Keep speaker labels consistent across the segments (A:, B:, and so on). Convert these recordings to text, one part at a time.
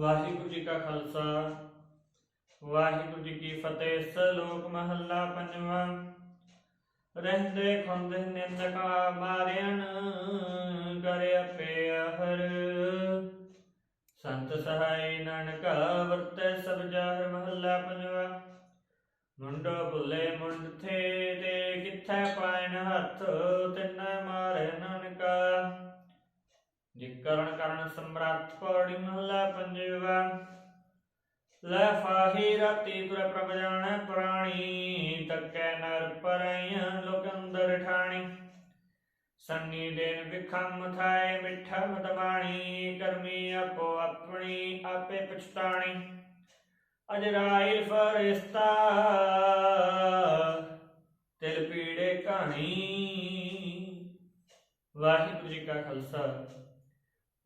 A: ਵਾਹਿਗੁਰੂ ਜੀ ਕਾ ਖਾਲਸਾ, ਵਾਹਿਗੁਰੂ ਜੀ ਕੀ ਫਤਿਹ। ਸਲੋਕ ਮਹੱਲਾ ਪੰਜਵਾਂ। ਰਹਿੰਦੇ ਖੁੰਦ ਨਿੰਦਕਾ ਮਾਰਿਆਣ ਕਰੇ ਆਪੇ ਹਰ ਸੰਤ ਸਹਾਈ ਨਾਨਕਾ ਵਰਤੈ ਸਭ ਜਾਹਰ ਮਹੱਲਾ ਪੰਜਵਾ। ਮੁੰਡੋ ਭੁੱਲੇ ਮੁੰਡ ਥੇ, ਤੇ ਕਿੱਥੈ ਪਾਇਨ ਹੱਥ, ਤਿੰਨ ਮਾਰੇ ਨਾਨਕਾ। ਜਿਕਰਨ ਕਰਨ ਸਮਰੱਥ ਪੌੜੀ ਮਹੱਲਾ ਪੰਜਵਾ। ਲੈ ਫਾਹੀ ਰਾਤੀ ਤੁਰ ਪ੍ਰਭ ਜਾਣੈ ਪ੍ਰਾਣੀ, ਤੱਕੈ ਨਰ ਪਰਈਆਂ ਲੋਕ ਅੰਦਰ ਠਾਣੀ। ਸੰਨੀ ਦੇਨ ਵਿਖਮ ਥਾਏ ਮਿੱਠਾ ਮਤ ਬਾਣੀ, ਕਰਮੀ ਆਪੋ ਆਪਣੀ ਆਪੇ ਪਛਤਾਣੀ। ਅਜਰਾਇਲ ਫਰਿਸ਼ਤਾ, ਤਿਲ ਪੀੜੇ ਕਹਾਣੀ ਵਾਹਿਗੁਰੂ ਜੀ ਕਾ ਖਾਲਸਾ।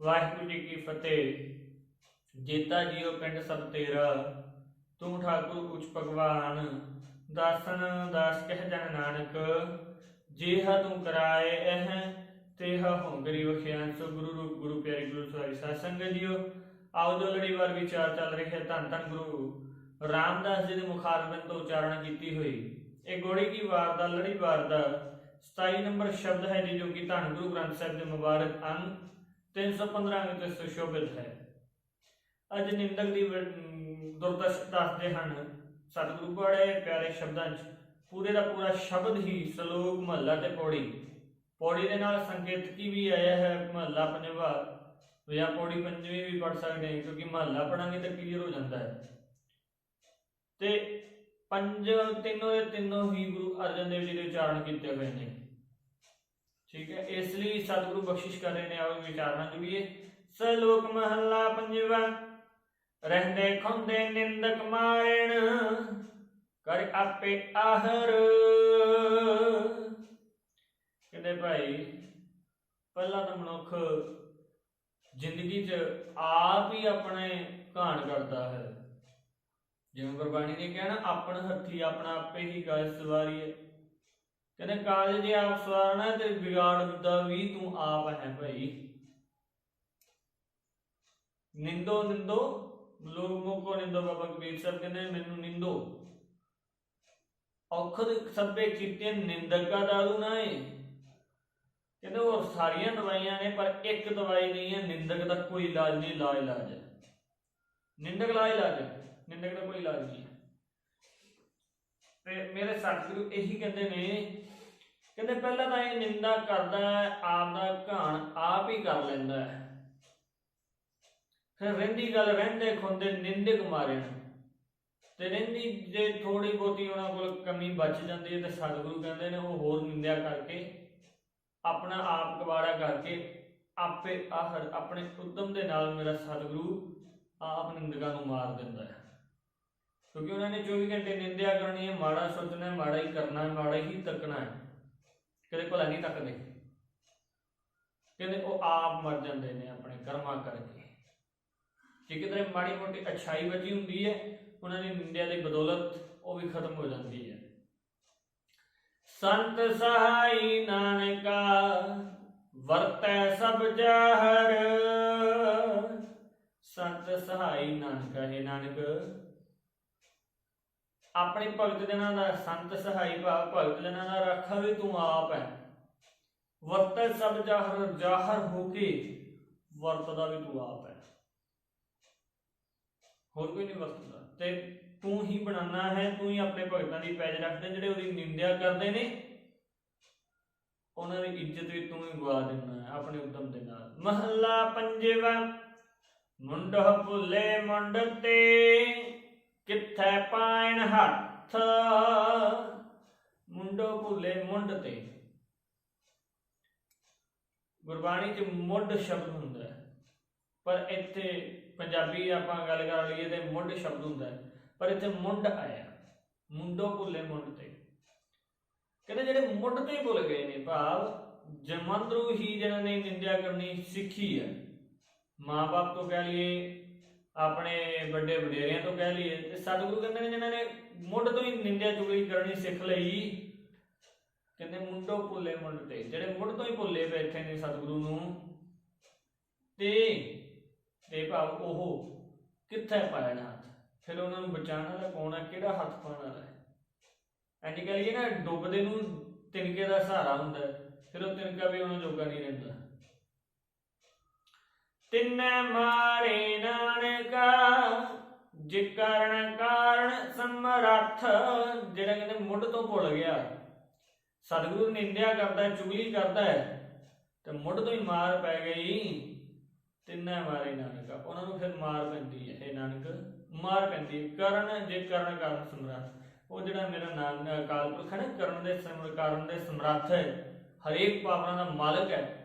A: ਵਾਹਿਗੁਰੂ ਜੀ ਕੀ ਫਤਿਹ। ਜੀਤਾ ਜੀਓ ਪਿੰਡ ਸਭ ਤੇਰਾ ਤੂੰ ਠਾਕੁਰ ਉਚ ਭਗਵਾਨ, ਦਾਸਨ ਦਾਸ ਕਹਿ ਜਨ ਨਾਨਕ, ਜੇਹਾ ਤੂੰ ਕਰਾਏ ਇਹ ਤੇਹਾ ਹੋਂਗਰੀ ਵਖਿਆਨ ਸੋ ਗੁਰੂ ਰੂਪ, ਗੁਰੂ ਪਿਆਰੇ ਗੁਰੂ ਸਵਾਰੀ ਸਾਧ ਸੰਗਤ ਜੀਓ, ਆਓ ਜੋ ਲੜੀਵਾਰ ਵਿਚਾਰ ਚੱਲ ਰਹੀ ਹੈ ਧੰਨ ਧੰਨ ਗੁਰੂ। ਰਾਮਦਾਸ ਜੀ ਦੇ ਮੁਖਾਰਬਿੰਦ ਤੋਂ ਉਚਾਰਨ ਕੀਤੀ ਹੋਈ। ਇਹ ਗੋੜੀ ਕੀ ਵਾਰ ਦਾ, ਲੜੀਵਾਰ ਦਾ 27 ਨੰਬਰ ਸ਼ਬਦ ਹੈ ਜੀ ਜੋ ਕਿ ਧੰਨ ਗੁਰੂ ਗ੍ਰੰਥ ਸਾਹਿਬ ਦੇ ਮੁਬਾਰਕ ਅੰਗ 315 ਵਿੱਚ ਸੁਸ਼ੋਭਿਤ ਹੈ। ਅੱਜ ਨਿੰਦਕ ਦੀ ਵ- ਦੱਸਦੇ ਹਨ, ਸਤਿਗੁਰੂ ਬੜੇ ਪਿਆਰੇ ਸ਼ਬਦਾਂ 'ਚ ਪੂਰੇ ਦਾ ਪੂਰਾ ਸ਼ਬਦ ਹੀ ਸ਼ਲੋਕ ਮਹੱਲਾ ਤੇ ਪੌੜੀ। ਪੌੜੀ ਦੇ ਨਾਲ ਸੰਕੇਤਕੀ ਵੀ ਆਇਆ ਹੈ, ਮਹੱਲਾ ਪੰਜਵਾ ਜਾਂ ਪੌੜੀ ਪੰਜਵੀਂ ਵੀ ਪੜ ਸਕਦੇ ਹਾਂ, ਕਿਉਂਕਿ ਮਹੱਲਾ ਪੜਾਂਗੇ ਤਾਂ ਕਲੀਅਰ ਹੋ ਜਾਂਦਾ ਹੈ। ਤੇ ਪੰਜ, ਤਿੰਨੋਂ ਦੇ ਤਿੰਨੋਂ ਹੀ ਗੁਰੂ ਅਰਜਨ ਦੇਵ ਜੀ ਦੇ ਉਚਾਰਨ ਕੀਤੇ ਹੋਏ ਨੇ। ਠੀਕ ਹੈ, ਇਸ ਲਈ ਸਤਿਗੁਰੂ ਬਖਸ਼ਿਸ਼ ਕਰ ਰਹੇ ਨੇ, ਆਓ ਵਿਚਾਰਨਾ ਜੁੜੀਏ। ਸਲੋਕ ਮਹੱਲਾ ਪੰਜਵਾ, ਰਹਿੰਦੇ ਖੁੰਦੇ ਨਿੰਦਕ ਮਾਰਣ, ਕਰ ਆਪੇ ਆਹਰ। ਕਹਿੰਦੇ ਭਾਈ, ਪਹਿਲਾ ਤਾਂ ਮਨੁੱਖ ਜ਼ਿੰਦਗੀ 'ਚ ਆਪ ਹੀ ਆਪਣੇ ਘਾਣ ਕਰਦਾ ਹੈ। ਜਿਵੇਂ ਗੁਰਬਾਣੀ ਨੇ ਕਿਹਾ ਨਾ, ਆਪਣ ਹੱਥੀ ਆਪਣਾ ਆਪੇ ਹੀ ਗਾਇ ਸਵਾਰੀ ਕਹਿੰਦੇ ਕਾਜ ਜੇ ਆਪ ਸਵਾਰਨਾ ਤੇ ਵਿਗਾੜ ਦਾ ਵੀ ਤੂੰ ਆਪ ਹੈ ਭਾਈ। ਨਿੰਦੋ ਨਿੰਦੋ ਲੋਕ ਮੁਕੋ ਨਿੰਦੋ ਬਾਬਾ ਕਬੀਰ ਸਾਹਿਬ ਕਹਿੰਦੇ, ਮੈਨੂੰ ਨਿੰਦੋ। ਔਖਦ ਸਭੇ ਕੀਤੇ ਨਿੰਦਕਾ ਦਾਰੂ ਨਾ ਏ। ਕਹਿੰਦੇ ਹੋਰ ਸਾਰੀਆਂ ਦਵਾਈਆਂ ਨੇ, ਪਰ ਇੱਕ ਦਵਾਈ ਨਹੀਂ ਹੈ, ਨਿੰਦਕ ਦਾ ਕੋਈ ਇਲਾਜ ਨਹੀਂ ਲਾ ਇਲਾਜ। ਹੈ ਨਿੰਦਕ ਲਾ ਇਲਾਜ ਹੈ ਨਿੰਦਕ ਦਾ ਕੋਈ ਇਲਾਜ ਨਹੀਂ। ਤੇ ਮੇਰੇ ਸਤਿਗੁਰੂ ਇਹੀ ਕਹਿੰਦੇ ਨੇ, ਕਹਿੰਦੇ ਪਹਿਲਾਂ ਤਾਂ ਇਹ ਨਿੰਦਾ ਕਰਦਾ ਹੈ ਆਪ ਦਾ ਘਾਣ ਆਪ ਹੀ ਕਰ ਲੈਂਦਾ ਹੈ। ਫਿਰ ਰਹਿੰਦੀ ਗੱਲ ਰਹਿੰਦੇ ਖੁੰਦੇ ਨਿੰਦਕ ਮਾਰੇ ਤੇ ਰਹਿੰਦੀ ਜੇ ਥੋੜੀ ਬਹੁਤੀ ਉਹਨਾਂ ਕੋਲ ਕਮੀ ਬਚ ਜਾਂਦੀ ਹੈ, ਤੇ ਸਤਿਗੁਰੂ ਕਹਿੰਦੇ ਨੇ ਉਹ ਹੋਰ ਨਿੰਦਿਆ ਕਰਕੇ, ਆਪਣਾ ਆਪ ਕਵਾੜਾ ਕਰਕੇ ਆਪੇ ਆਹਰ ਆਪਣੇ ਉਦਮ ਦੇ ਨਾਲ ਮੇਰਾ ਸਤਿਗੁਰੂ ਆਪ ਨਿੰਦਕਾਂ ਨੂੰ ਮਾਰ ਦਿੰਦਾ ਹੈ। ਕਿਉਂਕਿ ਉਹਨਾਂ ਨੇ 24 ਘੰਟੇ ਨਿੰਦਿਆ ਕਰਨੀ ਹੈ, ਮਾੜਾ ਸੋਚਣਾ ਹੈ, ਮਾੜਾ ਹੀ ਕਰਨਾ ਹੈ, ਮਾੜਾ ਹੀ ਤੱਕਣਾ ਹੈ। ਕਦੇ ਭਲਾ ਨਹੀਂ ਤੱਕਦੇ? ਕਹਿੰਦੇ ਉਹ ਆਪ ਮਰ ਜਾਂਦੇ ਨੇ ਆਪਣੇ ਕਰਮਾਂ ਕਰਕੇ। ਜੇ ਕਿਤੇ ਮਾੜੀ ਮੋਟੀ ਅਛਾਈ ਬਚੀ ਹੁੰਦੀ ਹੈ, ਉਹਨਾਂ ਦੀ ਨਿੰਦਿਆ ਦੀ ਬਦੌਲਤ ਉਹ ਵੀ ਖਤਮ ਹੋ ਜਾਂਦੀ ਹੈ। ਸੰਤ ਸਹਾਈ ਨਾਨਕਾ, ਵਰਤੈ ਸਭ ਜਾਹਰ। ਸੰਤ ਸਹਾਈ ਨਾਨਕਾ, ਹੈ ਨਾਨਕ। ਆਪਣੇ ਭਗਤ ਜਨਾਂ ਦਾ ਸੰਤ ਸਹਾਈ ਭਾਵ ਭਗਤ ਜਨਾਂ ਦਾ ਰਾਖਾ ਵੀ ਤੂੰ ਆਪ ਹੈ। ਵਰਤੈ ਸਭ ਜਾਹਰ ਜਾਹਰ ਹੋ ਕੇ ਵਰਤਦਾ ਵੀ ਤੂੰ ਆਪ ਹੈ। ਹੋਰ ਕੋਈ ਨਹੀਂ ਵਰਤਦਾ। ਤੇ ਤੂੰ ਹੀ ਬਣਾਉਣਾ ਹੈ, ਤੂੰ ਹੀ ਆਪਣੇ ਭਗਤਾਂ ਦੀ ਪੈਜ ਰੱਖਦੇ ਜਿਹੜੇ ਉਹਦੀ ਨਿੰਦਿਆ ਕਰਦੇ ਨੇ, ਉਹਨਾਂ ਦੀ ਇੱਜ਼ਤ ਵੀ ਤੂੰ ਹੀ ਗਵਾ ਦਿੰਦਾ ਹੈ ਆਪਣੇ ਉਦਮ ਦੇ ਨਾਲ। ਮਹੱਲਾ ਪੰਜਵਾ ਮੁੰਡ ਭੁੱਲੇ ਮੁੰਡ ਤੇ ਕਿੱਥੈ ਪਾਇਣ ਹੱਥ? ਮੁੰਡੋ ਭੁੱਲੇ ਮੁੰਡ ਤੇ। ਗੁਰਬਾਣੀ 'ਚ ਮੁੱਢ ਸ਼ਬਦ ਹੁੰਦਾ ਹੈ। ਪਰ ਇੱਥੇ ਪੰਜਾਬੀ ਆਪਾਂ ਗੱਲ ਕਰ ਲਈਏ ਤੇ ਮੁੱਢ ਸ਼ਬਦ ਹੁੰਦਾ ਹੈ। ਪਰ ਇੱਥੇ ਮੁੰਡ ਆਇਆ। ਮੁੰਡੋ ਭੁੱਲੇ ਮੁੰਡ ਤੇ। ਕਹਿੰਦੇ ਜਿਹੜੇ ਮੁੱਢ ਤੇ ਭੁੱਲ ਗਏ ਨੇ ਭਾਵ, ਜਮੰਦਰੂ ਹੀ ਜਿਹਨਾਂ ਨੇ ਨਿੰਦਿਆ ਕਰਨੀ ਸਿੱਖੀ ਹੈ। ਮਾਪੇ ਤੋਂ ਕਹਿ ਲਈਏ ਆਪਣੇ ਵੱਡੇ ਵਡੇਰਿਆਂ ਤੋਂ ਕਹਿ ਲਈਏ ਤੇ ਸਤਿਗੁਰੂ ਕਹਿੰਦੇ ਨੇ ਜਿਨ੍ਹਾਂ ਨੇ ਮੁੱਢ ਤੋਂ ਹੀ ਨਿੰਦਿਆ ਚੁਗਲੀ ਕਰਨੀ ਸਿੱਖ ਲਈ, ਕਹਿੰਦੇ ਮੁੰਡੋ ਭੁੱਲੇ ਮੁੰਡ ਤੇ, ਜਿਹੜੇ ਮੁੱਢ ਤੋਂ ਹੀ ਭੁੱਲੇ ਬੈਠੇ ਨੇ ਸਤਿਗੁਰੂ ਨੂੰ, ਤੇ ਤੇ ਭਾਵ ਉਹ ਕਿੱਥੇ ਪਾਇਆ ਹੱਥ? ਫਿਰ ਉਹਨਾਂ ਨੂੰ ਬਚਾਉਣ ਵਾਲਾ ਕੌਣ ਹੈ? ਕਿਹੜਾ ਹੱਥ ਪਾਉਣ ਵਾਲਾ ਹੈ? ਇੰਜ ਕਹ ਲਈਏ ਨਾ, ਡੁੱਬਦੇ ਨੂੰ ਤਿਨਕੇ ਦਾ ਸਹਾਰਾ ਹੁੰਦਾ ਫਿਰ ਉਹ ਤਿਨਕਾ ਵੀ ਉਹਨਾਂ ਜੋਗਾ ਨਹੀਂ ਰਹਿੰਦਾ। ਤਿੰਨੇ ਮਾਰੇ ਨਾਨਕਾ ਜੇ ਕਾਰਨ ਕਾਰਨ ਸਮਰੱਥ ਜਿਹੜਾ ਕਹਿੰਦੇ ਮੁੱਢ ਤੋਂ ਭੁੱਲ ਗਿਆ। ਸਤਿਗੁਰੂ ਨਿੰਦਿਆ ਕਰਦਾ ਹੈ, ਚੁਗਲੀ ਕਰਦਾ ਹੈ ਤੇ ਮੁੱਢ ਤੋਂ ਹੀ ਮਾਰ ਪੈ ਗਈ ਤਿੰਨੇ ਮਾਰੇ ਨਾਨਕਾ। ਉਹਨਾਂ ਨੂੰ ਫਿਰ ਮਾਰ ਪੈਂਦੀ ਹੈ। ਇਹ ਨਾਨਕ ਮਾਰ ਪੈਂਦੀ ਕਰਨ ਜੇ ਕਰਨ ਕਾਰਨ ਸਮਰੱਥ। ਉਹ ਜਿਹੜਾ ਮੇਰਾ ਨਾਮ ਅਕਾਲ ਪੁਰਖ ਹੈ ਨਾ ਕਰਨ ਦੇ ਸਮਰ ਕਾਰਨ ਦੇ ਸਮਰੱਥ ਹੈ। ਹਰੇਕ ਪਾਪਾਂ ਦਾ ਮਾਲਕ ਹੈ।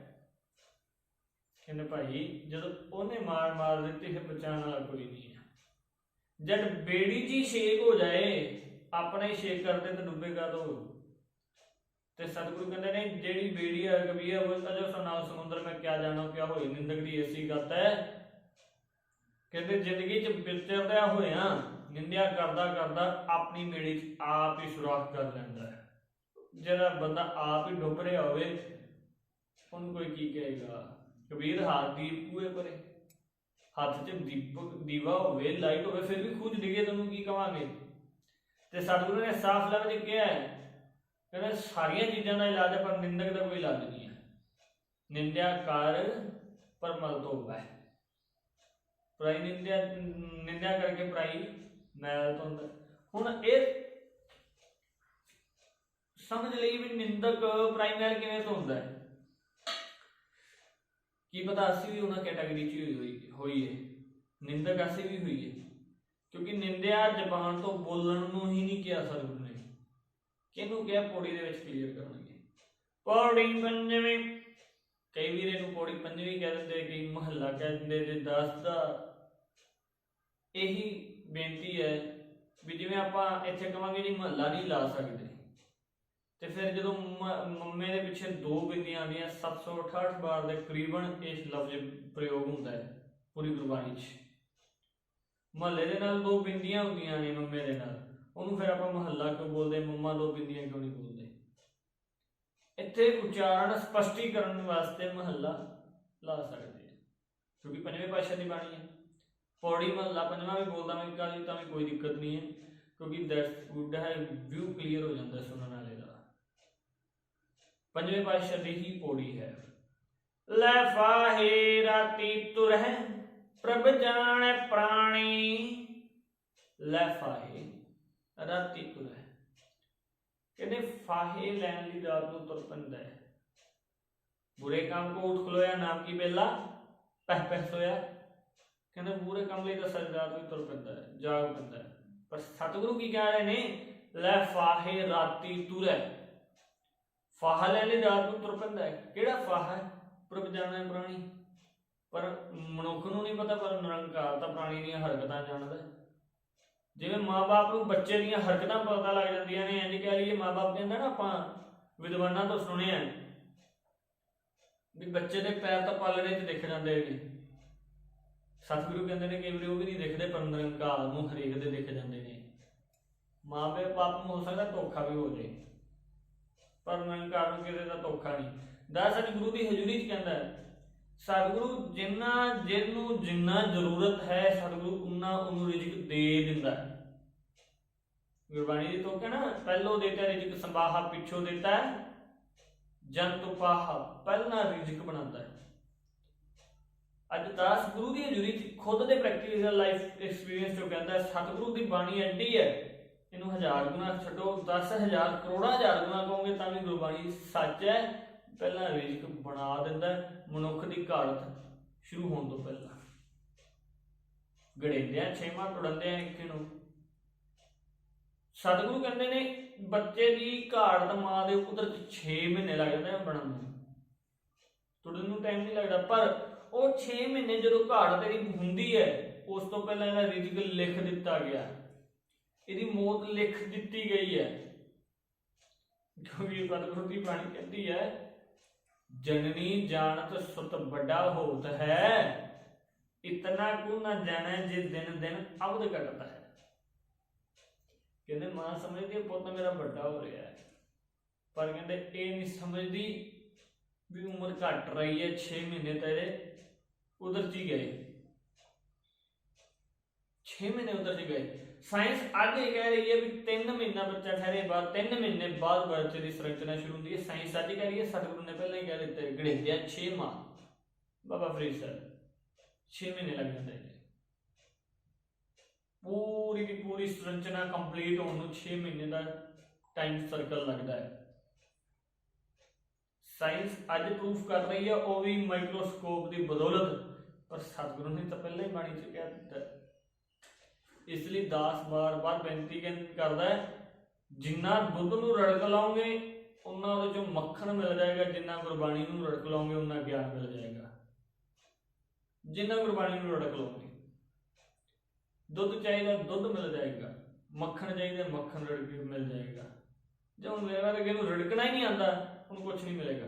A: ਕਹਿੰਦੇ ਭਾਈ, ਜਦੋਂ ਉਹਨੇ ਮਾਰ ਮਾਰ ਦਿੱਤੀ, ਫਿਰ ਬਚਾਉਣ ਵਾਲਾ ਕੋਈ ਨਹੀਂ ਹੈ। ਜਦ ਬੇੜੀ ਜੀ ਸ਼ੇਕ ਹੋ ਜਾਏ, ਆਪਣੇ ਹੀ ਕਰਦੇ ਤੇ ਡੁੱਬੇਗਾ ਤੋ ਤੇ ਸਤਿਗੁਰੂ ਕਹਿੰਦੇ ਨੇ ਜਿਹੜੀ ਬੇੜੀ ਹੈ ਉਹ ਅਜੋ ਸੁਨਾਓ ਸਮੁੰਦਰ ਮੈਂ ਕਿਆ ਜਾਣਾ, ਕਿਆ ਹੋਈ ਨਿੰਦਕ ਐਸੀ ਗੱਤ ਹੈ। ਕਹਿੰਦੇ, ਜ਼ਿੰਦਗੀ ਚ ਵਿਚਰਦਿਆ ਹੋਇਆ ਨਿੰਦਿਆ ਕਰਦਾ ਕਰਦਾ ਆਪਣੀ ਬੇੜੀ ਚ ਆਪ ਹੀ ਸੁਰਾਖ ਕਰ ਲੈਂਦਾ ਹੈ। ਜਿਹੜਾ ਬੰਦਾ ਆਪ ਹੀ ਡੁੱਬ ਰਿਹਾ ਹੋਵੇ, ਉਹਨੂੰ ਕੋਈ ਕੀ ਕਹੇਗਾ? ਕਬੀਰ ਹੱਥ ਦੀਪ ਕੂਏ ਪਰੇ। ਹੱਥ 'ਚ ਦੀਪਕ ਦੀਵਾ ਹੋਵੇ ਲਾਈਟ ਹੋਵੇ, ਫਿਰ ਵੀ ਖੂਜ ਡਿਗੇ ਤੈਨੂੰ ਕੀ ਕਵਾਂਗੇ? ਤੇ ਸਤਿਗੁਰੂ ਨੇ ਸਾਫ਼ ਲਫ਼ਜ਼ ਕਿਹਾ ਹੈ, ਕਹਿੰਦਾ ਸਾਰੀਆਂ ਚੀਜ਼ਾਂ ਦਾ ਇਲਾਜ ਹੈ ਪਰ ਨਿੰਦਕ ਦਾ ਕੋਈ ਇਲਾਜ ਨਹੀਂ ਹੈ। ਨਿੰਦਿਆ ਕਰ, ਪਰ ਮਲ ਤੋਂ ਪ੍ਰਾਈ ਨਿੰਦਿਆ ਨਿੰਦਿਆ ਕਰਕੇ ਪ੍ਰਾਈ ਮੈਲ ਤੋਂ ਹੁਣ ਇਹ ਸਮਝ ਲਈ ਵੀ ਨਿੰਦਕ ਪ੍ਰਾਈ ਮੈਲ ਕਿਵੇਂ ਤੋਂ ਹੁੰਦਾ ਹੈ? ਕੀ ਪਤਾ ਅਸੀਂ ਵੀ ਉਹਨਾਂ ਕੈਟਾਗਰੀ 'ਚ ਹੋਈ ਹੋਈ ਨਿੰਦਕ ਅਸੀਂ ਵੀ ਹੋਈਏ। ਕਿਉਂਕਿ ਨਿੰਦਿਆ ਜ਼ਬਾਨ ਤੋਂ ਬੋਲਣ ਨੂੰ ਹੀ ਨਹੀਂ ਕਿਹਾ ਸਤਿਗੁਰੂ ਨੇ। ਕਿਹਨੂੰ ਕਿਹਾ ਪੌੜੀ ਦੇ ਵਿੱਚ ਕਲੀਅਰ ਕਰਨਗੇ? ਪੌੜੀ ਪੰਜਵੀਂ। ਕਈ ਵੀਰ ਇਹਨੂੰ ਪੌੜੀ ਪੰਜਵੀਂ ਕਹਿ ਦਿੰਦੇ, ਕਈ ਮਹੱਲਾ ਕਹਿ ਦਿੰਦੇ ਤੇ ਦਸ ਦਾ ਇਹੀ ਬੇਨਤੀ ਹੈ ਵੀ ਜਿਵੇਂ ਆਪਾਂ ਇੱਥੇ ਕਵਾਂਗੇ ਜੀ ਮਹੱਲਾ ਨਹੀਂ ਲਾ ਸਕਦੇ। ਤੇ ਫਿਰ ਜਦੋਂ ਮ- ਮੰਮੇ ਦੇ ਪਿੱਛੇ ਦੋ ਬਿੰਦੀਆਂ ਆਉਂਦੀਆਂ 768 ਬਾਰ ਦੇ ਕਰੀਬਨ ਇਸ ਲਫ਼ਜ਼ ਪ੍ਰਯੋਗ ਹੁੰਦਾ ਹੈ, ਪੂਰੀ ਗੁਰਬਾਣੀ 'ਚ। ਮਹੱਲੇ ਦੇ ਨਾਲ ਦੋ ਬਿੰਦੀਆਂ ਹੁੰਦੀਆਂ ਨੇ ਮੰਮੇ ਦੇ ਨਾਲ। ਉਹਨੂੰ ਫਿਰ ਆਪਾਂ ਮਹੱਲਾ ਕਿਉਂ ਬੋਲਦੇ ਮੰਮਾ ਦੋ ਬਿੰਦੀਆਂ ਕਿਉਂ ਨਹੀਂ ਬੋਲਦੇ? ਇੱਥੇ ਉਚਾਰਨ ਸਪਸ਼ਟੀਕਰਨ ਵਾਸਤੇ ਮਹੱਲਾ ਲਾ ਸਕਦੇ ਆ ਕਿਉਂਕਿ ਪੰਜਵੇਂ ਪਾਤਸ਼ਾਹ ਦੀ ਬਾਣੀ ਹੈ। ਪੌੜੀ ਮਹੱਲਾ ਪੰਜਵਾਂ ਵੀ ਬੋਲਦਾ, ਮੈਂ ਕਾਲੀ ਤਾਂ ਵੀ ਕੋਈ ਦਿੱਕਤ ਨਹੀਂ ਹੈ। ਕਿਉਂਕਿ ਦੈਟਸ ਗੁੱਡ ਹੈ, ਵਿਊ ਕਲੀਅਰ ਹੋ ਜਾਂਦਾ ਸੁਣਨ ਪੰਜਵੇਂ ਪਾਤਸ਼ਾਹ ਦੀ ਹੀ ਪੌੜੀ ਹੈ। ਲੈ ਫਾਹੇ ਰਾਤੀ ਤੁਰਹਿ ਪ੍ਰਭ ਜਾਣੈ ਪ੍ਰਾਣੀ। ਲੈ ਫਾਹੇ ਰਾਤੀ ਤੁਰਹਿ ਕਹਿੰਦੇ ਫਾਹੇ ਲੈਣ ਲਈ ਰਾਤ ਨੂੰ ਤੁਰ ਪੈਂਦਾ ਹੈ। ਬੁਰੇ ਕੰਮ ਕੋ ਉਠ ਖਲੋਇਆ, ਨਾਮ ਕੀ ਬੇਲਾ? ਪਹਿ ਪਹਿ ਸੋਇਆ। ਕਹਿੰਦੇ ਬੁਰੇ ਕੰਮ ਲਈ ਤਾਂ ਸਾਰੀ ਰਾਤ ਵੀ ਤੁਰ ਪੈਂਦਾ ਹੈ ਜਾਗ ਪੈਂਦਾ ਹੈ। ਪਰ ਸਤਿਗੁਰੂ ਕੀ ਕਹਿ ਰਹੇ ਨੇ? ਲੈ ਫਾਹੇ ਰਾਤੀ ਤੁਰੈ ਫਾਹਾ ਲੈਣ ਰਾਤ ਨੂੰ ਤੁਰ ਪੈਂਦਾ ਹੈ। ਕਿਹੜਾ ਫਾਹਾ ਹੈ? ਪ੍ਰਭ ਜਾਣੈ ਪ੍ਰਾਣੀ। ਪਰ ਮਨੁੱਖ ਨੂੰ ਨਹੀਂ ਪਤਾ, ਪਰ ਨਿਰੰਕਾਰ ਤਾਂ ਪ੍ਰਾਣੀ ਦੀਆਂ ਹਰਕਤਾਂ ਜਾਣਦਾ ਜਿਵੇਂ ਮਾਪੇ ਨੂੰ ਬੱਚੇ ਦੀਆਂ ਹਰਕਤਾਂ ਪਤਾ ਲੱਗ ਜਾਂਦੀਆਂ ਨੇ, ਇੰਜ ਕਹਿ ਲਈਏ ਮਾਪੇ ਕਹਿੰਦਾ ਨਾ ਆਪਾਂ ਵਿਦਵਾਨਾਂ ਤੋਂ ਸੁਣਿਆ ਵੀ ਬੱਚੇ ਦੇ ਪੈਰ ਤਾਂ ਪਾਲਣੇ 'ਚ ਦਿਖ ਜਾਂਦੇ ਨੇ ਸਤਿਗੁਰੂ ਕਹਿੰਦੇ ਨੇ ਕਈ ਵਾਰੀ ਉਹ ਵੀ ਨਹੀਂ ਦਿਖਦੇ, ਪਰ ਨਿਰੰਕਾਰ ਨੂੰ ਹਰੇਕ ਦੇ ਦਿਖ ਜਾਂਦੇ ਨੇ। ਮਾਪੇ ਬਾਪ ਨੂੰ ਹੋ ਸਕਦਾ ਧੋਖਾ ਵੀ ਹੋ ਜਾਏ। ਪਰ ਨਿਰੰਕਾਰ ਨੂੰ ਕਿਸੇ ਦਾ ਧੋਖਾ ਨਹੀਂ। ਦਾ ਸਤਿਗੁਰੂ ਦੀ ਹਜ਼ੂਰੀ 'ਚ ਕਹਿੰਦਾ ਹੈ, ਸਤਿਗੁਰੂ ਜਿੰਨਾ ਜਿਹਨੂੰ ਜਿੰਨਾ ਜ਼ਰੂਰਤ ਹੈ, ਸਤਿਗੁਰੂ ਉਨਾ ਉਹਨੂੰ ਰਿਜਕ ਦੇ ਦਿੰਦਾ ਹੈ। ਗੁਰਬਾਣੀ ਦੀ ਤੋਂ ਕਹਿਣਾ, ਪਹਿਲੋ ਦੇਤਾ ਰਿਜਕ ਸੰਭਾਹਾ ਪਿੱਛੋਂ ਦੇਤਾ ਹੈ। ਜੰਤ ਉਪਾਹਾ, ਪਹਿਲਾਂ ਰਿਜਕ ਬਣਾਉਂਦਾ ਹੈ। ਅੱਜ ਦਾਸ ਗੁਰੂ ਦੀ ਹਜ਼ੂਰੀ ਖੁਦ ਦੇ ਪ੍ਰੈਕਟੀਕਲ ਲਾਈਫ ਐਕਸਪੀਰੀਅੰਸ ਚੋਂ ਕਹਿੰਦਾ ਸਤਿਗੁਰੂ ਦੀ ਬਾਣੀ ਐਡੀ ਹੈ। ਇਹਨੂੰ ਹਜ਼ਾਰ ਗੁਣਾ ਛੱਡੋ 10000 ਕਰੋੜਾਂ ਹਜ਼ਾਰ ਗੁਣਾ ਕਹੋਗੇ ਤਾਂ ਵੀ ਗੁਰਬਾਣੀ ਸੱਚ ਹੈ। ਪਹਿਲਾਂ ਰਿਜਕ ਬਣਾ ਦਿੰਦਾ ਮਨੁੱਖ ਦੀ ਘਾੜਤ ਸ਼ੁਰੂ ਹੋਣ ਤੋਂ ਪਹਿਲਾਂ। ਗੜੇਂਦਿਆਂ, ਛੇਵਾਂ ਟੁੜੰਦਿਆਂ ਇੱਕ ਨੂੰ। ਸਤਿਗੁਰੂ ਕਹਿੰਦੇ ਨੇ, ਬੱਚੇ ਦੀ ਘਾੜਤ ਮਾਂ ਦੇ ਉਦਰ 6 ਮਹੀਨੇ ਲੱਗ ਜਾਂਦੇ ਆ ਬਣਨ ਨੂੰ। ਤੁੜਨ ਨੂੰ ਟਾਈਮ ਨਹੀਂ ਲੱਗਦਾ, ਪਰ ਉਹ 6 ਮਹੀਨੇ ਜਦੋਂ ਘਾੜ ਤੇਰੀ ਹੁੰਦੀ ਹੈ, ਉਸ ਤੋਂ ਪਹਿਲਾਂ ਇਹਦਾ ਰਿਜਕ ਲਿਖ ਦਿੱਤਾ ਗਿਆ। ਇਹਦੀ ਮੌਤ ਲਿਖ ਦਿੱਤੀ ਗਈ ਹੈ। ਕਿਉਂਕਿ ਸਤਿਗੁਰੂ ਦੀ ਬਾਣੀ ਕਹਿੰਦੀ ਹੈ, ਜਨਨੀ ਜਾਣਤ ਸੁਤ ਵੱਡਾ ਹੋਤ ਹੈ, ਇਤਨਾ ਕੁ ਨਾ ਜਾਣੈ ਜੇ ਦਿਨ ਦਿਨ ਅਵਧ ਘਟਦਾ ਹੈ। ਕਹਿੰਦੇ ਮਾਂ ਸਮਝਦੀ ਹੈ, ਪੁੱਤ ਮੇਰਾ ਵੱਡਾ ਹੋ ਰਿਹਾ ਹੈ। ਪਰ ਕਹਿੰਦੇ ਇਹ ਨਹੀਂ ਸਮਝਦੀ ਵੀ ਉਮਰ ਘਟ ਰਹੀ ਹੈ 6 ਮਹੀਨੇ ਤੇਰੇ ਉਧਰ ਚ ਹੀ ਗਏ। 6 ਮਹੀਨੇ ਉਧਰ ਚ ਗਏ। ਸਾਇੰਸ ਅੱਜ ਇਹ ਕਹਿ ਰਹੀ ਹੈ ਵੀ 3 ਮਹੀਨਾ ਬੱਚਾ ਠਹਿਰੇ ਬਾਅਦ 3 ਮਹੀਨੇ ਬਾਅਦ ਬੱਚੇ ਦੀ ਸੰਰਚਨਾ ਸ਼ੁਰੂ ਹੁੰਦੀ ਹੈ। ਸਾਇੰਸ ਅੱਜ ਕਹਿ ਰਹੀ ਹੈ, ਸਤਿਗੁਰੂ ਨੇ ਪਹਿਲਾਂ ਹੀ ਕਹਿ ਦਿੱਤਾ ਗਣਿਤਿਆ 6 ਮਾਹ। ਬਾਬਾ ਫਰੀਦ ਸਰ 6 ਮਹੀਨੇ ਲੱਗ ਜਾਂਦੇ ਨੇ। ਪੂਰੀ ਦੀ ਪੂਰੀ ਸੰਰਚਨਾ ਕੰਪਲੀਟ ਹੋਣ ਨੂੰ 6 ਮਹੀਨੇ ਦਾ ਟਾਈਮ ਸਰਕਲ ਲੱਗਦਾ ਹੈ। ਸਾਇੰਸ ਅੱਜ ਪ੍ਰੂਫ ਕਰ ਰਹੀ ਹੈ, ਉਹ ਵੀ ਮਾਈਕਰੋਸਕੋਪ ਦੀ ਬਦੌਲਤ, ਪਰ ਸਤਿਗੁਰੂ ਨੇ ਤਾਂ ਪਹਿਲਾਂ ਹੀ ਬਾਣੀ ਚ ਕਹਿ ਦਿੱਤਾ ਇਸ ਲਈ ਦਾਸ ਬਾਰ-ਬਾਰ ਬੇਨਤੀ ਕਹਿੰ- ਕਰਦਾ ਹੈ, ਜਿੰਨਾ ਦੁੱਧ ਨੂੰ ਰੜਕ ਲਾਓਗੇ, ਉਹਨਾਂ ਉਹਦੇ ਚੋਂ ਮੱਖਣ ਮਿਲ ਜਾਏਗਾ, ਜਿੰਨਾ ਗੁਰਬਾਣੀ ਨੂੰ ਰੜਕ ਲਾਓਗੇ, ਉਹਨਾਂ ਗਿਆਨ ਮਿਲ ਜਾਏਗਾ। ਜਿੰਨਾ ਗੁਰਬਾਣੀ ਨੂੰ ਰੜਕ ਲਾਓਗੇ। ਦੁੱਧ ਚਾਹੀਦਾ, ਦੁੱਧ ਮਿਲ ਜਾਏਗਾ। ਮੱਖਣ ਚਾਹੀਦਾ, ਮੱਖਣ ਰੜਕ ਕੇ ਮਿਲ ਜਾਏਗਾ। ਜੇ ਹੁਣ ਮੇਰਾ ਵਰਗੇ ਨੂੰ ਰੜਕਣਾ ਹੀ ਨਹੀਂ ਆਂਦਾ ਹੁਣ ਕੁਝ ਨਹੀਂ ਮਿਲੇਗਾ।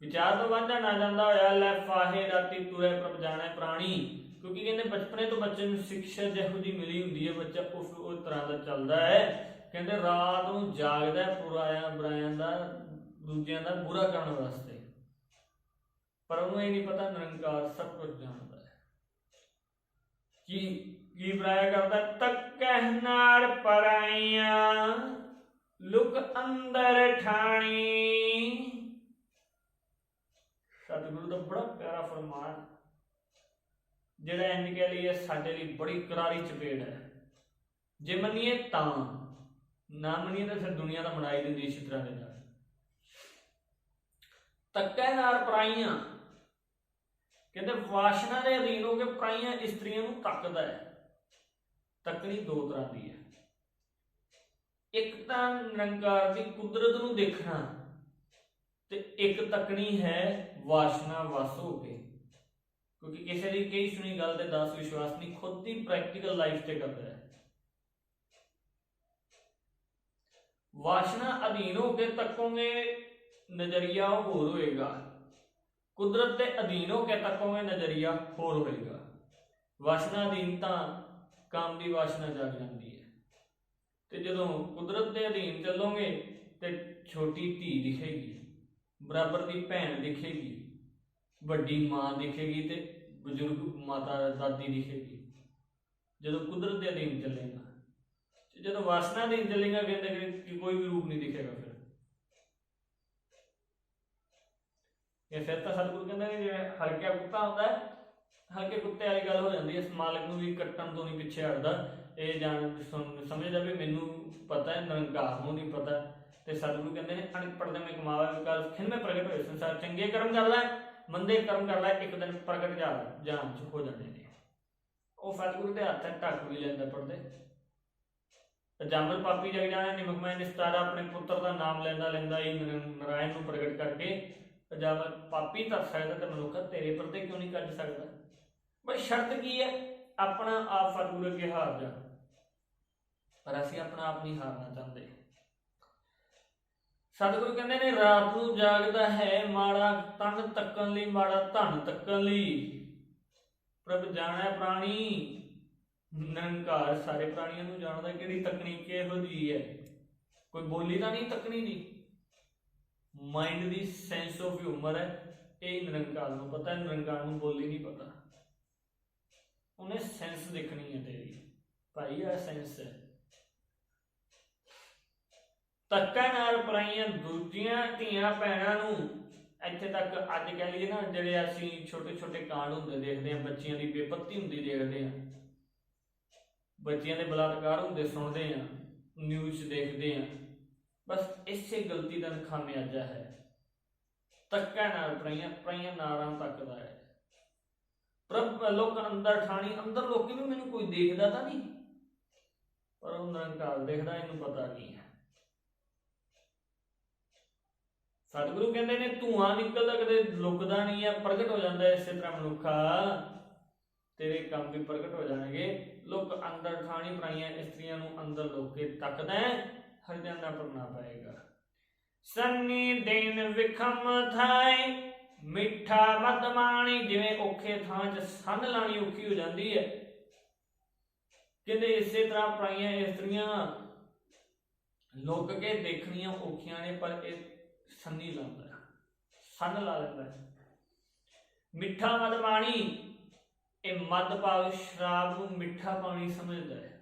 A: ਵਿਚਾਰ ਤੋਂ ਵਾਂਝਾ ਨਾ ਜਾਂਦਾ ਹੋਇਆ, ਲੈ ਫਾਹੇ ਰਾਤੀ ਤੁਰੇ ਪ੍ਰਭ ਜਾਣੈ ਪ੍ਰਾਣੀ। ਕਿਉਂਕਿ ਕਹਿੰਦੇ ਬਚਪਨੇ ਤੋਂ ਬੱਚੇ ਨੂੰ ਸਿੱਖਿਆ ਜਿਹੋ ਜੀ ਮਿਲੀ ਹੁੰਦੀ ਹੈ, ਬੱਚਾ ਉਸ ਉਸ ਤਰ੍ਹਾਂ ਦਾ ਚੱਲਦਾ ਹੈ। ਕਹਿੰਦੇ ਰਾਤ ਨੂੰ ਜਾਗਦਾ ਪੁਰਾਇਆ ਬਰਾਇਆਂ ਦਾ, ਦੂਜਿਆਂ ਦਾ ਬੁਰਾ ਕਰਨ ਵਾਸਤੇ। ਪਰ ਉਹਨੂੰ ਇਹ ਨਹੀਂ ਪਤਾ ਨਿਰੰਕਾਰ ਸਭ ਕੁਝ ਜਾਣਦਾ ਹੈ। ਕੀ ਕੀ ਬਰਾਇਆ ਕਰਦਾ? ਤੱਕਹਿ ਨਾਰ ਪਰਾਈਆਂ, ਲੁਕ ਅੰਦਰ ਠਾਣੀ। ਸਤਿਗੁਰੂ ਦਾ ਬੜਾ ਪਿਆਰਾ ਫਰਮਾਨ ਜਿਹੜਾ ਇੰਜ ਕਹਿ ਲਈਏ ਸਾਡੇ ਲਈ ਬੜੀ ਕਰਾਰੀ ਚਪੇੜ ਹੈ। ਜੇ ਮੰਨੀਏ ਤਾਂ, ਨਾ ਮੰਨੀਏ ਤਾਂ ਫਿਰ ਦੁਨੀਆ ਦਾ ਮਨਾਈ ਦਿੰਦੀ ਇਸੇ ਤਰ੍ਹਾਂ ਦੇ ਨਾਲ। ਤੱਕੈ ਨਾਲ ਪਰਾਈਆਂ। ਕਹਿੰਦੇ ਵਾਸ਼ਨਾ ਦੇ ਅਧੀਨ ਹੋ ਕੇ ਪਰਾਈਆਂ ਇਸਤਰੀਆਂ ਨੂੰ ਤੱਕਦਾ ਹੈ। ਤੱਕਣੀ ਦੋ ਤਰ੍ਹਾਂ ਦੀ ਹੈ। ਇੱਕ ਤਾਂ ਨਿਰੰਕਾਰ ਦੀ ਕੁਦਰਤ ਨੂੰ ਦੇਖਣਾ ਤੇ ਇੱਕ ਤੱਕਣੀ ਹੈ ਵਾਸ਼ਨਾ ਵਸ ਹੋ ਕੇ। ਕਿਉਂਕਿ ਕਿਸੇ ਦੀ ਕਈ ਸੁਣੀ ਗੱਲ ਤੇ 10 ਵਿਸ਼ਵਾਸ ਨਹੀਂ, ਖੁਦ ਦੀ ਪ੍ਰੈਕਟੀਕਲ ਲਾਈਫ ਤੇ ਕਰਦਾ ਹੈ। ਵਾਸ਼ਨਾ ਅਧੀਨ ਹੋ ਕੇ ਤੱਕੋਗੇ, ਨਜ਼ਰੀਆ ਹੋਰ ਹੋਏਗਾ। ਕੁਦਰਤ ਦੇ ਅਧੀਨ ਹੋ ਕੇ ਤੱਕੋਗੇ, ਨਜ਼ਰੀਆ ਹੋਰ ਹੋਏਗਾ। ਵਾਸ਼ਨਾ ਅਧੀਨ ਤਾਂ ਕਾਮ ਦੀ ਵਾਸ਼ਨਾ ਜਾਗ ਜਾਂਦੀ ਹੈ। ਤੇ ਜਦੋਂ ਕੁਦਰਤ ਦੇ ਅਧੀਨ ਚੱਲੋਗੇ, ਤੇ ਛੋਟੀ ਧੀ ਦਿਖੇਗੀ, ਬਰਾਬਰ ਦੀ ਭੈਣ ਦਿਖੇਗੀ, ਵੱਡੀ ਮਾਂ ਦਿਖੇਗੀ ਤੇ ਬਜ਼ੁਰਗ ਮਾਤਾ ਦਾਦੀ ਦਿਖੇਗੀ ਜਦੋਂ ਕੁਦਰਤ ਦੇ ਅਧੀਨ ਚੱਲੇਗਾ, ਤੇ ਜਦੋਂ ਵਾਸਨਾ ਦੇ ਚੱਲੇਗਾ, ਕਹਿੰਦੇ ਕਿ ਕੋਈ ਵੀ ਰੂਪ ਨਹੀਂ ਦਿਖੇਗਾ ਫਿਰ। ਇਹ ਫਿਰ ਤਾਂ ਸਤਿਗੁਰੂ ਕਹਿੰਦਾ ਕਿ ਜਿਹੜਾ ਹਲਕਿਆ ਕੁੱਤਾ ਹੁੰਦਾ ਹੈ, ਹਲਕੇ ਕੁੱਤੇ ਵਾਲੀ ਗੱਲ ਹੋ ਜਾਂਦੀ ਹੈ, ਇਸ ਮਾਲਕ ਨੂੰ ਵੀ ਕੱਟਣ ਤੋਂ ਨਹੀਂ ਪਿੱਛੇ ਹਟਦਾ। ਇਹ ਜਾਣ ਸੁਣ- ਸਮਝਦਾ ਵੀ ਮੈਨੂੰ ਪਤਾ ਹੈ, ਨਿਰੰਕਾਰ ਨੂੰ ਨਹੀਂ ਪਤਾ। ਤੇ ਸਤਿਗੁਰੂ ਕਹਿੰਦੇ ਨੇ, ਅਣਪੜ੍ਹ ਦੇ ਮੈਂ ਕਮਾਵਾ ਵਿਕਾਸ ਖਿੰਨ ਪ੍ਰਗਟ ਹੋਏ ਸੰਸਾਰ, ਚੰਗੇ ਕਰਮ ਕਰ ਲੈ ਮੰਦੇ ਕਰਮ ਕਰ ਲੈ, ਇੱਕ ਦਿਨ ਪ੍ਰਗਟ ਜਾ ਜਾਨ ਚ ਹੋ ਜਾਣੇ ਨੇ। ਉਹ ਸਤਿਗੁਰੂ ਦੇ ਹੱਥ ਢੱਕ ਵੀ ਲੈਂਦਾ ਪੜਦੇ ਜਾਮਲ ਪਾਪੀ ਜਗ ਜਾਣਾ ਨਿਮਕ ਮੈਂ ਨਿਸਤਾਰਾ ਆਪਣੇ ਪੁੱਤਰ ਦਾ ਨਾਮ ਲੈਂਦਾ ਲੈਂਦਾ ਹੀ ਨਰਾਇਣ ਨੂੰ ਪ੍ਰਗਟ ਕਰਕੇ ਜਾਮਲ ਪਾਪੀ ਧਰ ਸਕਦਾ ਤੇ ਮਨੁੱਖ ਤੇਰੇ ਪਰਦੇ ਕਿਉਂ ਨਹੀਂ ਕੱਢ ਸਕਦਾ? ਬਈ ਸ਼ਰਤ ਕੀ ਹੈ? ਆਪਣਾ ਆਪ ਸਤਿਗੁਰੂ ਅੱਗੇ ਹਾਰ ਜਾ। ਪਰ ਅਸੀਂ ਆਪਣਾ ਆਪ ਨਹੀਂ ਹਾਰਨਾ ਚਾਹੁੰਦੇ। ਸਤਿਗੁਰੂ ਕਹਿੰਦੇ ਨੇ, ਰਾਤ ਨੂੰ ਜਾਗਦਾ ਹੈ ਮਾੜਾ, ਤਨ ਤੱਕਣ ਲਈ ਮਾੜਾ, ਧਨ ਤੱਕਣ ਲਈ। ਪ੍ਰਭ ਜਾਣੈ ਪ੍ਰਾਣੀ, ਨਿਰੰਕਾਰ, ਸਾਰੇ ਪ੍ਰਾਣੀਆਂ ਨੂੰ ਜਾਣਦਾ ਕਿਹੜੀ ਤਕਨੀ ਕਿਹੋ ਜੀ ਹੈ। ਕੋਈ ਬੋਲੀ ਤਾਂ ਨਹੀਂ ਤਕਨੀ ਦੀ? ਮਾਈਂਡ ਦੀ ਸੈਂਸ ਆਫ ਹਿਊਮਰ ਹੈ, ਇਹ ਨਿਰੰਕਾਰ ਨੂੰ ਪਤਾ ਨਿਰੰਕਾਰ ਨੂੰ ਬੋਲੀ ਨਹੀਂ ਪਤਾ। ਉਹਨੇ ਸੈਂਸ ਦੇਖਣੀ ਹੈ ਤੇਰੀ। ਭਾਈ ਆ ਸੈਂਸ ਹੈ। ਤੱਕਾ ਨਾਲ ਪਰਾਈਆਂ ਦੂਜੀਆਂ ਧੀਆਂ ਭੈਣਾਂ ਨੂੰ ਇੱਥੇ ਤੱਕ ਅੱਜ ਕਹਿ ਲਈਏ ਨਾ, ਜਿਹੜੇ ਅਸੀਂ ਛੋਟੇ ਛੋਟੇ ਕਾਂਡ ਹੁੰਦੇ ਦੇਖਦੇ ਆ ਬੱਚਿਆਂ ਦੀ ਬੇਪੱਤੀ ਹੁੰਦੀ ਦੇਖਦੇ ਆ ਬੱਚਿਆਂ ਦੇ ਬਲਾਤਕਾਰ ਹੁੰਦੇ ਸੁਣਦੇ ਆ ਨਿਊਜ਼ ਦੇਖਦੇ ਆ ਬਸ ਇਸੇ ਗਲਤੀ ਦਾ ਖਾਮਿਆਜਾ ਹੈ। ਤੱਕਾ ਨਾਲ ਪਰਾਈਆਂ ਪਰਾਈਆਂ ਨਾਰਾਂ ਤੱਕਦਾ ਹੈ। ਪ੍ਰਭ, ਲੋਕ ਅੰਦਰ ਠਾਣੀ, ਅੰਦਰ ਲੋਕੀ ਵੀ ਮੈਨੂੰ ਕੋਈ ਦੇਖਦਾ ਤਾਂ ਨਹੀਂ। ਪਰ ਉਹ ਨਿਰੰਕਾਰ ਦੇਖਦਾ, ਇਹਨੂੰ ਪਤਾ ਨਹੀਂ ਹੈ। ਸਤਿਗੁਰੂ ਕਹਿੰਦੇ ਨੇ, ਧੂਆਂ ਨਿਕਲਦਾ ਕਦੇ ਲੁਕਦਾ ਨਹੀਂ ਹੈ ਪ੍ਰਗਟ ਹੋ ਜਾਂਦਾ ਹੈ ਇਸੇ ਤਰ੍ਹਾਂ ਮਨੁੱਖਾ। ਤੇਰੇ ਕੰਮ ਵੀ ਪ੍ਰਗਟ ਹੋ ਜਾਣਗੇ। ਲੋਕ ਅੰਦਰ ਠਾਣੀ ਬਣਾਈਆਂ, ਇਸਤਰੀਆਂ ਨੂੰ ਅੰਦਰ ਲੋਕ ਤੱਕਦਾ ਹੈ ਦਾ ਪਰਨਾ ਪਾਏਗਾ। ਸੰਨੀ ਦੇਨ ਵਿਖਮ ਥਾਈ ਮਿੱਠਾ ਮਦਮਾਣੀ ਜਿਵੇਂ ਔਖੇ ਥਾਂ 'ਚ ਸੰਨ ਲਾਣੀ ਔਖੀ ਹੋ ਜਾਂਦੀ ਹੈ। ਕਹਿੰਦੇ ਇਸੇ ਤਰ੍ਹਾਂ ਪਰਾਈਆਂ ਇਸਤਰੀਆਂ, ਲੁੱਕ ਕੇ ਦੇਖਣੀਆਂ ਔਖੀਆਂ ਨੇ, ਪਰ ਇਹ ਸੰਨੀ ਲਾਉਂਦਾ ਹੈ। ਸੰਨ ਲਾ ਲੈਂਦਾ ਹੈ। ਮਿੱਠਾ ਮਦਮਾਣੀ ਇਹ ਇਹ ਮਦ ਭਾਵ ਸ਼ਰਾਬ ਨੂੰ ਮਿੱਠਾ ਪਾਣੀ ਸਮਝਦਾ ਹੈ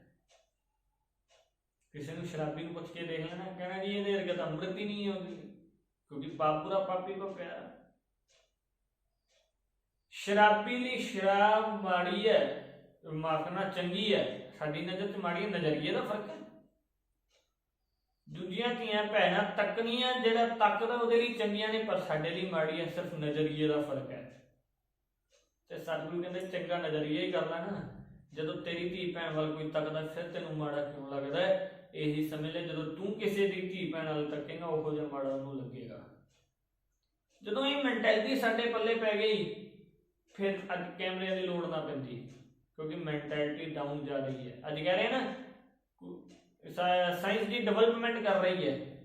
A: ਕਿਸੇ ਨੂੰ ਸ਼ਰਾਬੀ ਨੂੰ ਪੁੱਛ ਕੇ ਦੇਖ ਲੈਣਾ, ਕਹਿਣਾ ਜੀ ਇਹਦੇ ਵਰਗਾ ਤਾਂ ਅੰਮ੍ਰਿਤ ਹੀ ਨਹੀਂ ਆਉਂਦੀ ਕਿਉਂਕਿ ਪਾਪ ਪੂਰਾ ਪਾਪੀ ਕੋ ਪਿਆਰਾ ਸ਼ਰਾਬੀ ਲਈ ਸ਼ਰਾਬ ਮਾੜੀ ਹੈ ਮਾਫ਼ਨਾ ਚੰਗੀ ਹੈ, ਸਾਡੀ ਨਜ਼ਰ 'ਚ ਮਾੜੀ ਨਜ਼ਰੀਏ ਦਾ ਫ਼ਰਕ ਹੈ ਦੂਜੀਆਂ ਧੀਆਂ ਭੈਣਾਂ ਤੱਕਣੀਆਂ ਜਿਹੜਾ ਤੱਕਦਾ ਉਹਦੇ ਲਈ ਚੰਗੀਆਂ ਨੇ, ਪਰ ਸਾਡੇ ਲਈ ਮਾੜੀ ਸਿਰਫ ਨਜ਼ਰੀਏ ਦਾ ਫ਼ਰਕ ਹੈ। ਤੇ ਸਤਿਗੁਰੂ ਕਹਿੰਦੇ, ਚੰਗਾ ਨਜ਼ਰੀਆ ਹੀ ਕਰ ਨਾ। ਜਦੋਂ ਤੇਰੀ ਧੀ ਭੈਣ ਵੱਲ ਕੋਈ ਤੱਕਦਾ, ਫਿਰ ਤੈਨੂੰ ਮਾੜਾ ਕਿਉਂ ਲੱਗਦਾ ਹੈ? ਇਹੀ ਸਮਝ ਲੈ, ਜਦੋਂ ਤੂੰ ਕਿਸੇ ਦੀ ਧੀ ਭੈਣ ਵੱਲ ਤੱਕੇਗਾ, ਉਹੋ ਜਿਹਾ ਮਾੜਾ ਉਹਨੂੰ ਲੱਗੇਗਾ। ਜਦੋਂ ਇਹ ਮੈਂਟੈਲਿਟੀ ਸਾਡੇ ਪੱਲੇ ਪੈ ਗਈ, ਫਿਰ ਅੱਜ ਕੈਮਰਿਆਂ ਦੀ ਲੋੜ ਨਾ ਪੈਂਦੀ, ਕਿਉਂਕਿ ਮੈਂਟੈਲਿਟੀ ਡਾਊਨ ਜਾ ਰਹੀ ਹੈ। ਅੱਜ ਕਹਿ ਰਹੇ ਨਾ ਸਾਇੰਸ ਦੀ ਡਿਵੈਲਪਮੈਂਟ ਕਰ ਰਹੀ ਹੈ।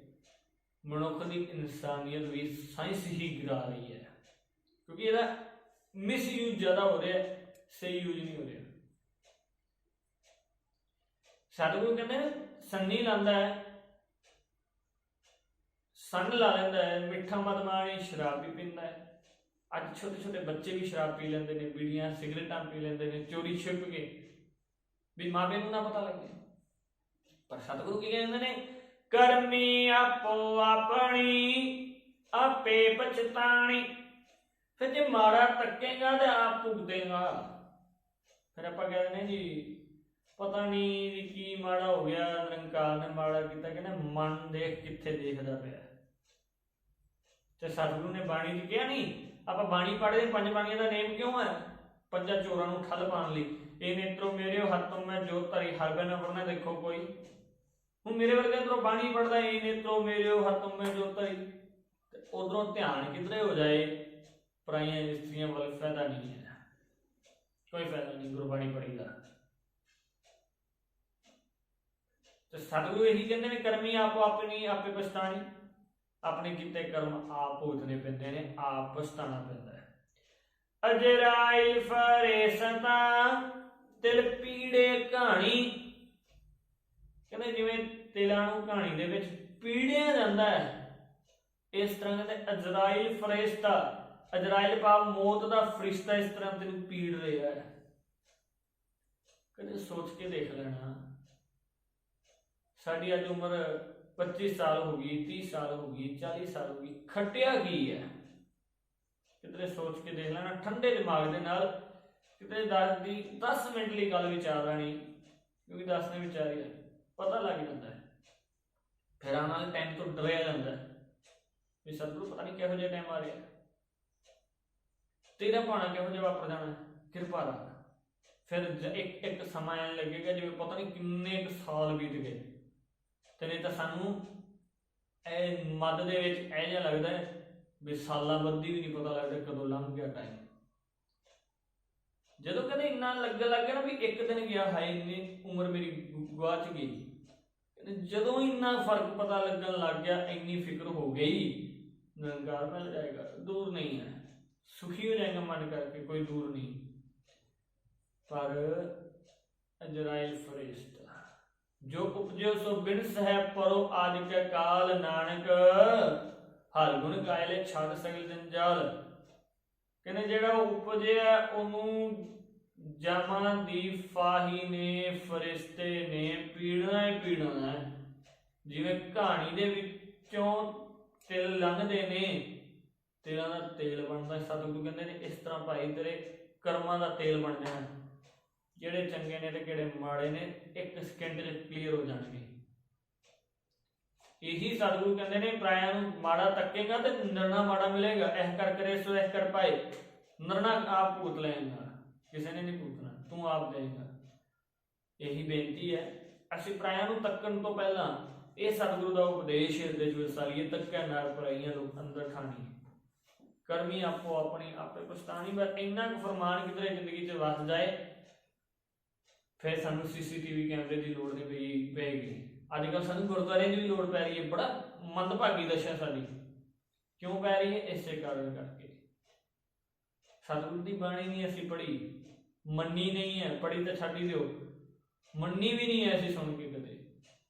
A: ਮਨੁੱਖ ਦੀ ਇਨਸਾਨੀਅਤ ਵੀ ਸਾਇੰਸ ਹੀ ਗਿਰਾ ਰਹੀ ਹੈ। ਕਿਉਂਕਿ ਇਹਦਾ ਮਿਸਯੂਜ਼ ਜ਼ਿਆਦਾ ਹੋ ਰਿਹਾ, ਸਹੀ ਯੂਜ਼ ਨਹੀਂ ਹੋ ਰਿਹਾ। ਸਤਿਗੁਰੂ ਕਹਿੰਦੇ ਸੰਨੀ ਲਾਂਦਾ ਹੈ, ਸੰਨ ਲਾ ਲੈਂਦਾ ਹੈ, ਮਿੱਠਾ ਮਦਮਾਣੀ ਸ਼ਰਾਬ ਵੀ ਪੀਂਦਾ ਹੈ। ਅੱਜ ਛੋਟੇ ਛੋਟੇ ਬੱਚੇ ਵੀ ਸ਼ਰਾਬ ਪੀ ਲੈਂਦੇ ਨੇ, ਬੀੜੀਆਂ, ਸਿਗਰਟਾਂ ਪੀ ਲੈਂਦੇ ਨੇ, ਚੋਰੀ ਛਿਪ ਕੇ। ਵੀ ਮਾਪੇ ਨੂੰ ਨਾ ਪਤਾ ਲੱਗੇ। ਪਰ ਸਤਿਗੁਰੂ ਕੀ ਕਹਿੰਦੇ ਨੇ? ਕਰਮੀ ਆਪੋ ਆਪਣੀ, ਆਪੇ ਪਛਤਾਣੀ। ਫਿਰ ਜੇ ਮਾੜਾ ਤੱਕੇਗਾ ਤੇ ਆਪ ਭੁਗਤੇਗਾ। ਫਿਰ ਆਪਾਂ ਕਹਿੰਦੇ ਨੇ ਜੀ, ਪਤਾ ਨਹੀਂ ਵੀ ਕੀ ਮਾੜਾ ਹੋ ਗਿਆ, ਨਿਰੰਕਾਰ ਨੇ ਮਾੜਾ ਕੀਤਾ, ਕਹਿੰਦਾ ਮਨ ਦੇਖ ਕਿੱਥੇ ਦੇਖਦਾ ਪਿਆ। ਤੇ ਸਤਿਗੁਰੂ ਨੇ ਬਾਣੀ 'ਚ ਕਿਹਾ ਨਹੀਂ, ਆਪਾਂ ਬਾਣੀ ਪੜ੍ਹਦੇ ਪੰਜ ਬਾਣੀਆਂ ਦਾ ਨੇਮ ਕਿਉਂ ਹੈ? ਪੰਜਾਂ ਚੋਰਾਂ ਨੂੰ ਠੱਲ ਪਾਉਣ ਲਈ। ਇਹ ਨੇਤਰੋ ਮੇਰੇ ਹੱਥੋਂ ਮੈਂ ਜੋ ਧਰੀ, ਹਰ ਬਨ ਵਰਨਾ ਦੇਖੋ ਕੋਈ। ਹੁਣ ਮੇਰੇ ਵਰਗੇ ਅੰਦਰੋਂ ਬਾਣੀ ਪੜਦਾ ਇਹ ਨੇਤਰੋ ਮੇਰੇ ਹੱਥੋਂ ਮੈਂ ਜੋਤ ਧਰੀ ਤੇ ਉਧਰੋਂ ਧਿਆਨ ਕਿਧਰੇ ਹੋ ਜਾਏ, ਪਰਾਈਆਂ ਇਸਤਰੀਆਂ ਵੱਲ ਫਾਇਦਾ ਨਹੀਂ ਹੈ। ਕੋਈ ਫਾਇਦਾ ਨਹੀਂ ਗੁਰਬਾਣੀ ਪੜ੍ਹੀ ਦਾ। ਤੇ ਸਤਿਗੁਰੂ ਇਹੀ ਕਹਿੰਦੇ ਨੇ, ਕਰਮੀ ਆਪੋ ਆਪਣੀ, ਆਪੇ ਪਛਤਾਣੀ। ਆਪਣੇ ਕੀਤੇ ਕਰਮ ਆਪ ਭੁਗਤਣੇ ਪੈਂਦੇ ਨੇ, ਆਪ ਪਛਤਾਣਾ ਪੈਂਦਾ ਹੈ। ਅਜਰਾਈ ਫਰੇਸਤਾ ਤਿਲ ਪੀੜੇ ਕਹਾਣੀ ਕਹਿੰਦੇ ਜਿਵੇਂ ਤਿਲਾਂ ਨੂੰ ਕਹਾਣੀ ਦੇ ਵਿੱਚ ਪੀੜਿਆ ਜਾਂਦਾ ਹੈ। ਇਸ ਤਰ੍ਹਾਂ ਕਹਿੰਦੇ ਅਜਰਾਈਲ ਫਰਿਸ਼ਤਾ, ਅਜਰਾਇਲ ਭਾਵ ਮੌਤ ਦਾ ਫਰਿਸ਼ਤਾ ਇਸ ਤਰ੍ਹਾਂ ਤੈਨੂੰ ਪੀੜ ਰਿਹਾ ਹੈ। ਕਦੇ ਸੋਚ ਕੇ ਦੇਖ ਲੈਣਾ। ਸਾਡੀ ਅੱਜ ਉਮਰ 25 ਸਾਲ ਹੋ ਗਈ 30 ਸਾਲ ਹੋ ਗਈ 40 ਸਾਲ ਹੋ ਗਈ, ਖਟਿਆ ਕੀ ਹੈ? ਕਿਤੇ ਸੋਚ ਕੇ ਦੇਖ ਲੈਣਾ, ਠੰਡੇ ਦਿਮਾਗ ਦੇ ਨਾਲ ਕਿਤੇ 10 ਦੀ 10 ਮਿੰਟ ਲਈ ਗੱਲ ਵਿਚਾਰ ਆਣੀ ਕਿਉਂਕਿ 10 ਨੇ ਵਿਚਾਰੀ ਹੈ ਪਤਾ ਲੱਗ ਜਾਂਦਾ ਹੈ। ਫਿਰ ਆਉਣ ਵਾਲੇ ਟਾਈਮ ਤੋਂ ਡਰਿਆ ਜਾਂਦਾ। ਹੈ ਵੀ ਸਤਿਗੁਰੂ ਪਤਾ ਨਹੀਂ ਕਿਹੋ ਜਿਹਾ ਟਾਈਮ ਆ ਰਿਹਾ ਤੇਰਾ ਭਾਣਾ ਕਿਹੋ ਜਿਹਾ ਵਾਪਰ ਜਾਣਾ? ਕਿਰਪਾ ਰੱਖ। ਫਿਰ ਇੱਕ ਇੱਕ ਸਮਾਂ ਐਂ ਲੱਗੇਗਾ ਜਿਵੇਂ ਪਤਾ ਨਹੀਂ ਕਿੰਨੇ ਕੁ ਸਾਲ ਬੀਤ ਗਏ। ਤੇ ਨਹੀਂ ਤਾਂ ਸਾਨੂੰ ਇਹ ਮੱਧ ਦੇ ਵਿੱਚ ਇਹ ਜਿਹਾ ਲੱਗਦਾ ਹੈ ਵੀ ਸਾਲਾਂ ਬੱਧੀ ਵੀ ਨਹੀਂ ਪਤਾ ਲੱਗਦਾ ਕਦੋਂ ਲੰਘ ਗਿਆ ਟਾਈਮ ਜਦੋਂ ਕਹਿੰਦੇ ਇੰਨਾ ਲੱਗ ਲੱਗਿਆ ਨਾ ਵੀ ਇੱਕ ਦਿਨ ਗਿਆ, ਹਾਏ, ਇੰਨੀ ਉਮਰ ਮੇਰੀ ਗੁ- ਗੁਆਚ ਗਈ। ਜਦੋਂ ਇੰਨਾ ਫ਼ਰਕ ਪਤਾ ਲੱਗਣ ਲੱਗ ਗਿਆ, ਇੰਨੀ ਫਿਕਰ ਹੋ ਗਈ, ਨਿਰੰਕਾਰ ਮਿਲ ਜਾਏਗਾ ਦੂਰ ਨਹੀਂ ਹੈ। ਸੁਖੀ ਹੋ ਜਾਏਗਾ ਮਨ ਕਰਕੇ, ਕੋਈ ਦੂਰ ਨਹੀਂ। ਪਰ ਅਜਰਾਇਲ ਫਰਿਸ਼ਤਾ, ਜੋ ਉਪਜਿਓ ਸੋ ਬਿਨ ਸਹਿ ਪਰੋ ਆਦਿ ਕੈ ਕਾਲ ਨਾਨਕ, ਹਰ ਗੁਣ ਗਾਇਲੇ ਛੱਡ ਸਗਲ ਜੰਜਾਲ। ਕਹਿੰਦੇ ਜਿਹੜਾ ਉਪਜਿਆ, ਉਹਨੂੰ ਜਾਮਾਂ ਦੀ ਫਾਹੀ ਨੇ, ਫਰਿਸ਼ਤੇ ਨੇ, ਪੀੜਨਾ ਹੀ ਪੀੜਨਾ ਜਿਵੇਂ ਕਹਾਣੀ ਦੇ ਵਿੱਚੋਂ ਤਿਲ ਲੰਘਦੇ ਨੇ, ਤਿਲਾਂ ਦਾ ਤੇਲ ਬਣਦਾ ਸਤਿਗੁਰੂ ਕਹਿੰਦੇ ਨੇ, ਇਸ ਤਰ੍ਹਾਂ ਭਾਈ ਤੇਰੇ ਕਰਮਾਂ ਦਾ ਤੇਲ ਬਣ ਜਾਣਾ। ਜਿਹੜੇ ਚੰਗੇ ਨੇ ਤੇ ਕਿਹੜੇ ਮਾੜੇ ਨੇ, ਇੱਕ ਸਕਿੰਟ 'ਚ ਕਲੀਅਰ ਹੋ ਜਾਣਗੇ। ਇਹੀ ਸਤਿਗੁਰੂ ਕਹਿੰਦੇ ਨੇ, ਪ੍ਰਾਇਆਂ ਨੂੰ ਮਾੜਾ ਤੱਕੇਗਾ ਤੇ ਨਿਰਣਾ ਮਾੜਾ ਮਿਲੇਗਾ। ਇਹ ਕਰ ਕਰੇ, ਸੋ ਇਹ ਕਰ ਪਾਏ ਨਰਨਾ ਆਪ ਭੂਤ ਲਏਗਾ ਕਿਸੇ ਨੇ ਨਹੀਂ ਭੂਤਣਾ ਤੂੰ ਆਪ ਦੇਗਾ ਇਹੀ ਬੇਨਤੀ ਹੈ। ਅਸੀਂ ਪ੍ਰਾਇਆਂ ਨੂੰ ਤੱਕਣ ਤੋਂ ਪਹਿਲਾਂ ਇਹ ਸਤਿਗੁਰੂ ਦਾ ਉਪਦੇਸ਼ ਹਿਰਦੇ ਵਿੱਚ ਵਸਾਲੀਏ ਤੱਕਿਆ ਨਾਲ ਪਰਾਈਆਂ ਲੋਕ ਅੰਦਰ ਖਾਣੀ ਕਰਮੀ ਆਪੋ ਆਪਣੀ ਆਪੇ ਪਛਤਾਣੀ ਬਸ ਇੰਨਾ ਕੁ ਫਰਮਾਨ ਕਿਧਰੇ ਜ਼ਿੰਦਗੀ 'ਚ ਵਸ ਜਾਏ, ਫਿਰ ਸਾਨੂੰ ਸੀਸੀਟੀਵੀ ਕੈਮਰੇ ਦੀ ਲੋੜ ਨਹੀਂ ਪਈ ਪੈਗੀ ਅੱਜ ਕੱਲ ਸਾਨੂੰ ਗੁਰਦੁਆਰੇ ਦੀ ਵੀ ਲੋੜ ਪੈ ਰਹੀ ਹੈ। ਬੜਾ ਮੰਦਭਾਗੀ ਦਸ਼ਾ ਸਾਡੀ। ਕਿਉਂ ਪੈ ਰਹੀ ਹੈ? ਇਸੇ ਕਾਰਨ ਕਰਕੇ। ਸਤਿਗੁਰੂ ਬਾਣੀ ਨਹੀਂ ਅਸੀਂ ਪੜ੍ਹੀ, ਮੰਨੀ ਨਹੀਂ ਹੈ, ਪੜ੍ਹੀ ਤਾਂ ਛੱਡ ਦਿਓ। ਮੰਨੀ ਵੀ ਨਹੀਂ ਐ ਸੁਣ ਕੇ ਕਦੇ।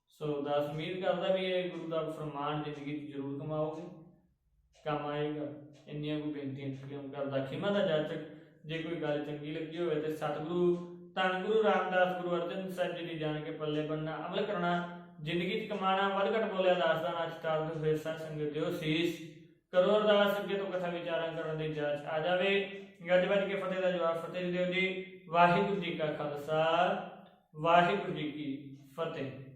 A: ਸੋ ਦਾ ਉਮੀਦ ਕਰਦਾ ਵੀ ਇਹ ਗੁਰੂ ਦਾ ਫਰਮਾਨ ਜ਼ਿੰਦਗੀ 'ਚ ਜ਼ਰੂਰ ਕਮਾਓਗੇ। ਕੰਮ ਆਏਗਾ। ਇੰਨੀਆਂ ਕੋ ਬੇਨਤੀਆਂ ਕਿਉਂ ਕਰਦਾ। ਖਿਮਾ ਦਾ ਜਾਚਕ, ਜੇ ਕੋਈ ਗੱਲ ਚੰਗੀ ਲੱਗੀ ਹੋਵੇ ਤੇ ਸਤਿਗੁਰੂ, ਧੰਨ ਗੁਰੂ ਰਾਮਦਾਸ ਗੁਰੂ ਅਰਜਨ ਸਾਹਿਬ ਜੀ ਦੀ ਜਾਣ ਕੇ ਪੱਲੇ ਬੰਨਣਾ ਅਮਲ ਕਰਨਾ, ਜ਼ਿੰਦਗੀ 'ਚ ਕਮਾਣਾ ਵੱਧ ਘਟ ਬੋਲਿਆ ਦਾਸ ਦਾ ਨਾਚ ਤਾਲ ਦੇ ਫੇਰ ਸੰਗਤ ਦਿਓ। ਸੀਸ ਕਰੋ ਅਰਦਾਸ, ਅੱਗੇ ਤੋਂ ਕਥਾ ਵਿਚਾਰਾਂ ਕਰਨ ਦੀ ਜਾਂਚ ਆ ਜਾਵੇ। ਗੱਜ ਵੱਜ ਕੇ ਫਤਿਹ ਦਾ ਜਵਾਬ, ਫਤਿਹ ਦਿਓ ਜੀ। ਵਾਹਿਗੁਰੂ ਜੀ ਕਾ ਖਾਲਸਾ, ਵਾਹਿਗੁਰੂ ਜੀ ਕੀ ਫਤਿਹ।